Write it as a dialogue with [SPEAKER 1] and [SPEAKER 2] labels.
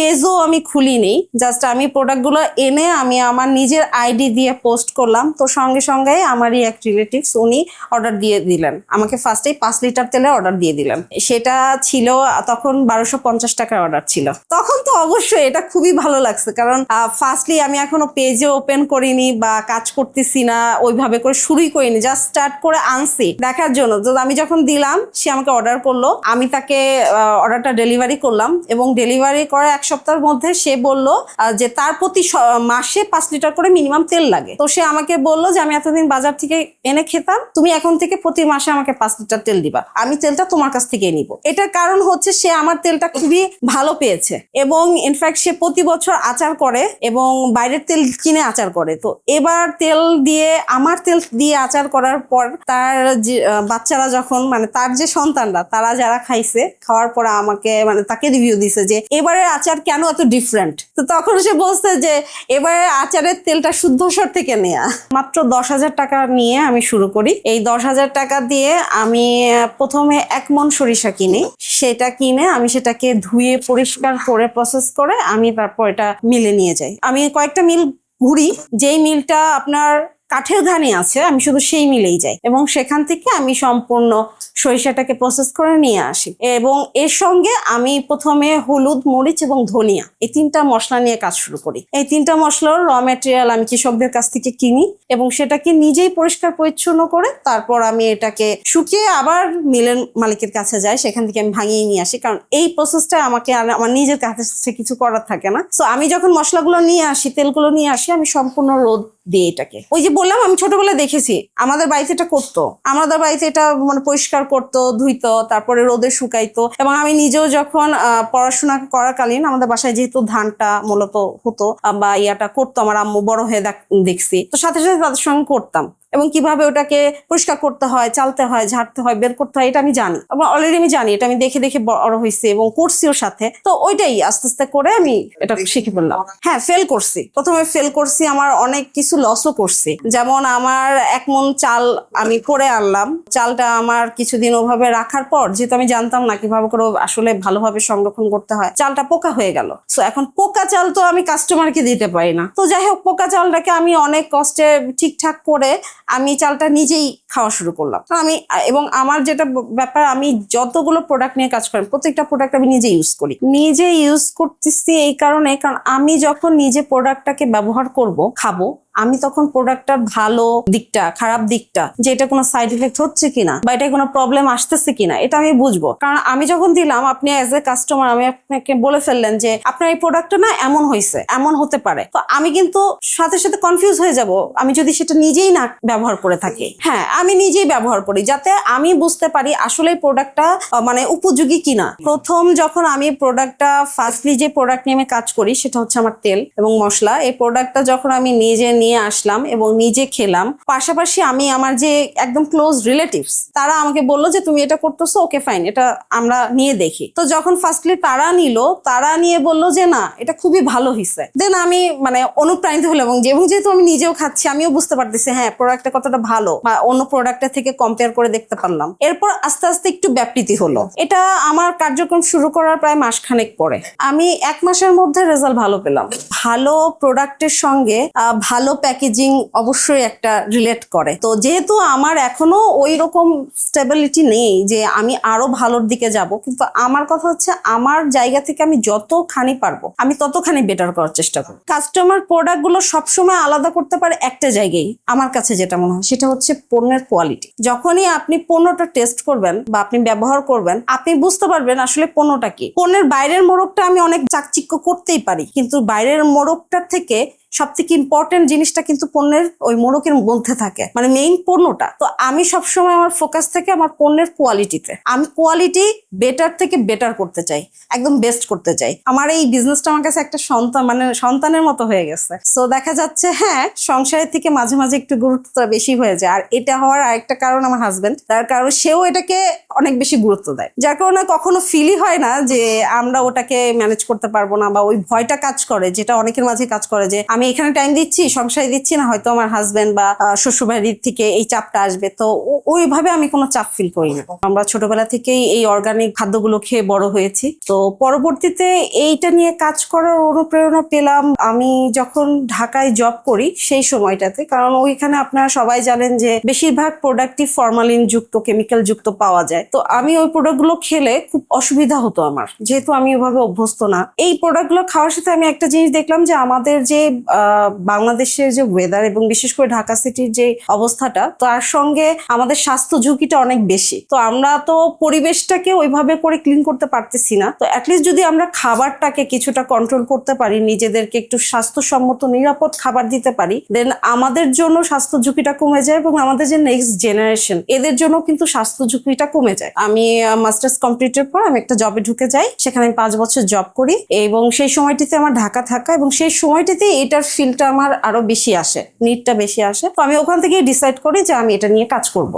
[SPEAKER 1] পেজও আমি খুলিনি জাস্ট আমি প্রোডাক্টগুলো এনে আমি আমার নিজের আইডি দিয়ে পোস্ট করলাম, তো সঙ্গে সঙ্গে আমারই এক রিলেটিভস উনি অর্ডার দিয়ে দিলেন। আমাকে ফার্স্টেই পাঁচ লিটার তেলে অর্ডার দিয়ে দিলেন। সেটা ছিল, তখন বারোশো পঞ্চাশ টাকার অর্ডার ছিল। তখন তো অবশ্যই এটা খুবই ভালো লাগছে, কারণ ফার্স্টলি আমি এখনও পেজে ওপেন করিনি বা কাজ করতেছি না, ওইভাবে করে শুরুই করিনি জাস্ট স্টার্ট করে আনছি দেখার জন্য। তো আমি যখন দিলাম, সে আমাকে অর্ডার করল, আমি তাকে অর্ডারটা ডেলিভারি করলাম এবং ডেলিভারি করার এক সপ্তাহের মধ্যে সে বলল যে তার প্রতি মাসে পাঁচ লিটার করে মিনিমাম তেল লাগে। তো সে আমাকে বলল যে, আমি এতদিন বাজার থেকে এনে খেতাম, তুমি এখন থেকে প্রতি মাসে আমাকে পাঁচ লিটার তেল দিবা। আমি তেলটা তোমার কাছ থেকে নিব। এটার কারণ হচ্ছে সে আমার তেলটা খুবই ভালো পেয়েছে এবং ইনফ্যাক্ট সে প্রতি বছর আচার করে এবং বাইরের তেল কিনে আচার করে। তো এবার তেল দিয়ে, আমার তেল দিয়ে আচার করার পর তার বাচ্চারা যখন মানে তার যে সন্তানরা, তারা যারা খাইছে, খাওয়ার পর আমাকে মানে তাকে রিভিউ দিছে যে এবারের আচার কেন এত ডিফারেন্ট তো তখন সে বলছে যে, এবারে আচারের তেলটা শুদ্ধস্বর থেকে নেয়া? মাত্র দশ হাজার টাকা নিয়ে আমি শুরু করি। এই দশ হাজার টাকা দিয়ে আমি প্রথমে এক মন সরিষা কিনি। সেটা কিনে আমি সেটাকে ধুয়ে পরিষ্কার করে প্রসেস করে আমি তারপর এটা মিলে নিয়ে যাই। আমি কয়েকটা মিল ঘুরি। যেই মিলটা আপনার কাঠের ঘানি আছে, আমি শুধু সেই মিলেই যাই। এবং সেখান থেকে আমি সম্পূর্ণ সরিষাটাকে প্রসেস করে নিয়ে আসি। এবং এর সঙ্গে আমি প্রথমে হলুদ, মরিচ এবং ধনিয়া এই তিনটা মশলা নিয়ে কাজ শুরু করি। এই তিনটা মশলার র ম্যাটেরিয়াল আমি কৃষকদের কাছ থেকে কিনি এবং সেটাকে নিজেই পরিষ্কার পরিচ্ছন্ন করে তারপর আমি এটাকে শুকিয়ে আবার মিলের মালিকের কাছে যাই, সেখান থেকে আমি ভাঙিয়ে নিয়ে আসি। কারণ এই প্রসেসটা আমাকে আমার নিজের কাছে কিছু করার থাকে না। সো আমি যখন মশলাগুলো নিয়ে আসি, তেলগুলো নিয়ে আসি, আমি সম্পূর্ণ রোদ দিই এটাকে। ওই যে বললাম, আমি ছোটবেলায় দেখেছি, আমাদের বাড়িতে এটা করতো। আমাদের বাড়িতে এটা মানে পরিষ্কার করতো, ধুইতো, তারপরে রোদে শুকাইতো এবং আমি নিজেও যখন পড়াশোনা করাকালীন আমাদের বাসায় যেহেতু ধানটা মূলত হতো বা ইয়াটা করতো, আমার আম্মু বড় হয়ে দেখ- দেখছি। তো সাথে সাথে তাদের সঙ্গে করতাম। এবং কীভাবে ওটাকে পরিষ্কার করতে হয় চালতে হয় ঝাড়তে হয় বের করতে হয় এটা আমি জানি। এবং অলরেডি আমি জানি এটা আমি দেখে দেখে বড় হয়েছি এবং করছি ওর সাথে। তো ওইটাই আস্তে আস্তে করে আমি এটা শিখে ফেললাম। হ্যাঁ ফেল করছি। প্রথমে ফেল করছি আমার অনেক কিছু লসও করছি। যেমন আমার এক মন চাল আমি করে আনলাম। চালটা আমার কিছুদিন ওভাবে রাখার পর যেহেতু আমি জানতাম না কীভাবে করে আসলে ভালোভাবে সংরক্ষণ করতে হয় চালটা পোকা হয়ে গেল। সো এখন পোকা চাল তো আমি কাস্টমারকে দিতে পারি না। তো যাই হোক পোকা চালটাকে আমি অনেক কষ্টে ঠিকঠাক করে আমি চালটা নিজেই খাওয়া শুরু করলাম। আমি, এবং আমার যেটা ব্যাপার, আমি যতগুলো প্রোডাক্ট নিয়ে কাজ করি, প্রত্যেকটা প্রোডাক্ট আমি নিজে ইউজ করি। নিজে ইউজ করতেছি এই কারণে, কারণ আমি যখন নিজে প্রোডাক্টটাকে ব্যবহার করব, খাব আমি তখন প্রোডাক্টটার ভালো দিকটা, খারাপ দিকটা, যে এটা কোনো সাইড এফেক্ট হচ্ছে কিনা বা এটা কোনো প্রবলেম আসতেছে কিনা, এটা আমি বুঝব। কারণ আমি যখন দিলাম, আপনি অ্যাজ এ কাস্টমার আমি আপনাকে বলে ফেললেন যে, আপনার এই প্রোডাক্টটা না এমন হয়েছে এমন হতে পারে। তো আমি কিন্তু সাথে সাথে কনফিউজ হয়ে যাব। আমি যদি সেটা নিজেই না ব্যবহার করে থাকি। হ্যাঁ আমি নিজেই ব্যবহার করি, যাতে আমি বুঝতে পারি আসলে প্রোডাক্টটা মানে উপযোগী কিনা। প্রথম যখন আমি প্রোডাক্টটা ফার্স্টলি যে প্রোডাক্ট নিয়ে আমি কাজ করি, সেটা হচ্ছে আমার তেল এবং মশলা। এই প্রোডাক্টটা যখন আমি নিজে নিয়ে আসলাম এবং নিজে খেলাম। পাশাপাশি আমি আমার যে একদম ক্লোজ রিলেটিভস তারা আমাকে বলল যে তুমি এটা করতেছো? ওকে ফাইন এটা আমরা নিয়ে দেখি। তো যখন ফার্স্টলি তারা নিল তারা নিয়ে বলল যে না এটা খুবই ভালো হয়েছে দেন আমি মানে অনুপ্রাণিত হলাম এবং এবং যেহেতু আমি নিজেও খাচ্ছি আমিও বুঝতে পারতেছি হ্যাঁ প্রোডাক্টটা কতটা ভালো বা অন্য প্রোডাক্টের থেকে কম্পেয়ার করে দেখতে পারলাম। এরপর আস্তে আস্তে একটু ব্যাপৃতি হলো। এটা আমার কার্যক্রম শুরু করার প্রায় মাসখানেক পরে। আমি এক মাসের মধ্যে রেজাল্ট ভালো পেলাম। ভালো প্রোডাক্টের সঙ্গে আহ, ভালো প্যাকেজিং অবশ্যই একটা রিলেট করে। তো যেহেতু আমার এখনও ওই রকম স্টেবিলিটি নেই যে আমি আরও ভালোর দিকে যাব, কিন্তু আমার কথা হচ্ছে আমার জায়গা থেকে আমি যতখানি পারব, আমি ততখানি বেটার করার চেষ্টা করব। কাস্টমার প্রোডাক্টগুলো সবসময় আলাদা করতে পারে একটা জায়গায়, আমার কাছে যেটা মনে হয়, সেটা হচ্ছে পণ্যের কোয়ালিটি যখনই আপনি পণ্যটা টেস্ট করবেন বা আপনি ব্যবহার করবেন, আপনি বুঝতে পারবেন আসলে পণ্যটা কি। পণ্যের বাইরের মোড়কটা আমি অনেক চাকচিক্য করতেই পারি, কিন্তু বাইরের মোড়কটার থেকে সব থেকে ইম্পর্টেন্ট জিনিসটা কিন্তু পণ্যের ওই মোড়কের মধ্যে থাকে। মানে মেইন পণ্যটা। তো আমি সবসময় আমার ফোকাস থেকে আমার পণ্যের কোয়ালিটিতে আমি কোয়ালিটি বেটার থেকে বেটার করতে চাই, একদম বেস্ট করতে চাই। আমার এই বিজনেসটা আমার কাছে একটা সন্তান মানে সন্তানের মতো হয়ে গেছে। সো দেখা যাচ্ছে হ্যাঁ সংসারের থেকে মাঝে মাঝে একটু গুরুত্বটা বেশি হয়ে যায়। আর এটা হওয়ার আরেকটা কারণ আমার হাজবেন্ড তার কারণ সেও এটাকে অনেক বেশি গুরুত্ব দেয়। যার কারণে কখনো ফিলই হয় না যে আমরা ওটাকে ম্যানেজ করতে পারব না বা ওই ভয়টা কাজ করে, যেটা অনেকের মাঝে কাজ করে যে আমি এখানে টাইম দিচ্ছি সংসারে দিচ্ছি না, হয়তো আমার হাজবেন্ড বা শ্বশুরবাড়ির থেকে এই চাপটা আসবে। তো ওইভাবে আমি কোনো চাপ ফিল করি না। আমরা ছোটবেলা থেকেই এই অর্গানিক খাদ্যগুলো খেয়ে বড় হয়েছি। তো পরবর্তীতে এইটা নিয়ে কাজ করার অনুপ্রেরণা পেলাম আমি যখন ঢাকায় জব করি সেই সময়টাতে। কারণ ওইখানে আপনারা সবাই জানেন যে বেশিরভাগ প্রোডাক্টই ফরমালিন যুক্ত কেমিক্যাল যুক্ত পাওয়া যায়। তো আমি ওই প্রোডাক্টগুলো খেলে খুব অসুবিধা হতো আমার। যেহেতু আমি ওভাবে অভ্যস্ত না। এই প্রোডাক্টগুলো খাওয়ার সাথে আমি একটা জিনিস দেখলাম যে আমাদের যে বাংলাদেশের যে ওয়েদার এবং বিশেষ করে ঢাকা সিটির যে অবস্থাটা, তার সঙ্গে আমাদের স্বাস্থ্য ঝুঁকিটা অনেক বেশি। তো আমরা তো পরিবেশটাকে ওইভাবে করে ক্লিন করতে পারতেছি না। তো অ্যাটলিস্ট যদি আমরা খাবারটাকে কিছুটা কন্ট্রোল করতে পারি, নিজেদেরকে একটু স্বাস্থ্যসম্মত, নিরাপদ খাবার দিতে পারি দেন আমাদের জন্য স্বাস্থ্য ঝুঁকিটা কমে যায় এবং আমাদের যে নেক্সট জেনারেশন এদের জন্য কিন্তু স্বাস্থ্য ঝুঁকিটা কমে যায়। আমি মাস্টার্স কমপ্লিটের পর আমি একটা জবে ঢুকে যাই, সেখানে আমি পাঁচ বছর জব করি এবং সেই সময়টিতে আমার ঢাকা থাকা এবং সেই সময়টিতে এটার ফিলটা আমার আরও বেশি আসে নিডটা বেশি আসে। তো আমি ওখান থেকেই ডিসাইড করি যে আমি এটা নিয়ে কাজ করব।